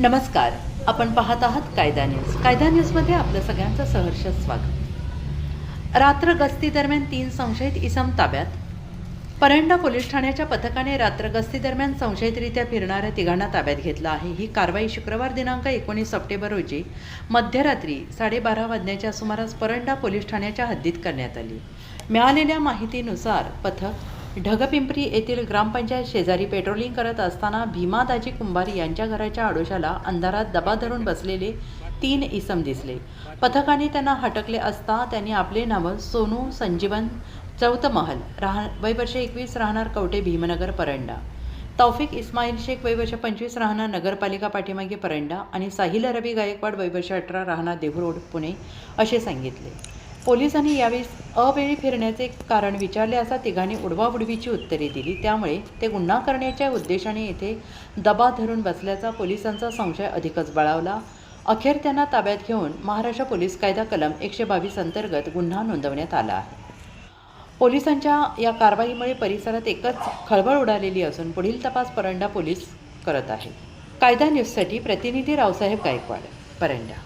नमस्कार. आपण पाहत आहात कायदा न्यूज. कायदा न्यूजमध्ये आपलं सगळ्यांचं सहर्ष स्वागत. रात्र गस्ती दरम्यान तीन संशयित इसम ताब्यात. परंडा पोलीस ठाण्याच्या पथकाने रात्र गस्ती दरम्यान संशयितरित्या फिरणाऱ्या तिघांना ताब्यात घेतलं आहे. ही कारवाई शुक्रवार दिनांक एकोणीस सप्टेंबर रोजी मध्यरात्री साडेबारा वाजण्याच्या सुमारास परंडा पोलीस ठाण्याच्या हद्दीत करण्यात आली. मिळालेल्या माहितीनुसार पथक ढगपिंपरी येथील ग्रामपंचायत शेजारी पेट्रोलिंग करत असताना भीमादाजी कुंभार यांच्या घराच्या आडोशाला अंधारात दबा धरून बसलेले तीन इसम दिसले. पथकाने त्यांना हटकले असता त्यांनी आपले नावं सोनू संजीवन चौथमहल राहा वय वर्ष एकवीस राहणार कवटे भीमनगर परंडा. तौफिक इस्माईल शेख वय वर्ष पंचवीस राहणार नगरपालिका पाठीमागे परंडा आणि साहिल रवी गायकवाड वय वर्ष अठरा राहणार देहू रोड पुणे असे सांगितले. पोलिसांनी यावेळी अवेळी फिरण्याचे कारण विचारले असता तिघांनी उडवाबुडवीची उत्तरे दिली. त्यामुळे ते गुन्हा करण्याच्या उद्देशाने येथे दबा धरून बसल्याचा पोलिसांचा संशय अधिकच बळावला. अखेर त्यांना ताब्यात घेऊन महाराष्ट्र पोलीस कायदा कलम एकशे बावीस अंतर्गत गुन्हा नोंदवण्यात आला आहे. पोलिसांच्या या कारवाईमुळे परिसरात एकच खळबळ उडालेली असून पुढील तपास परंडा पोलीस करत आहे. कायदा न्यूजसाठी प्रतिनिधी रावसाहेब गायकवाड परंडा.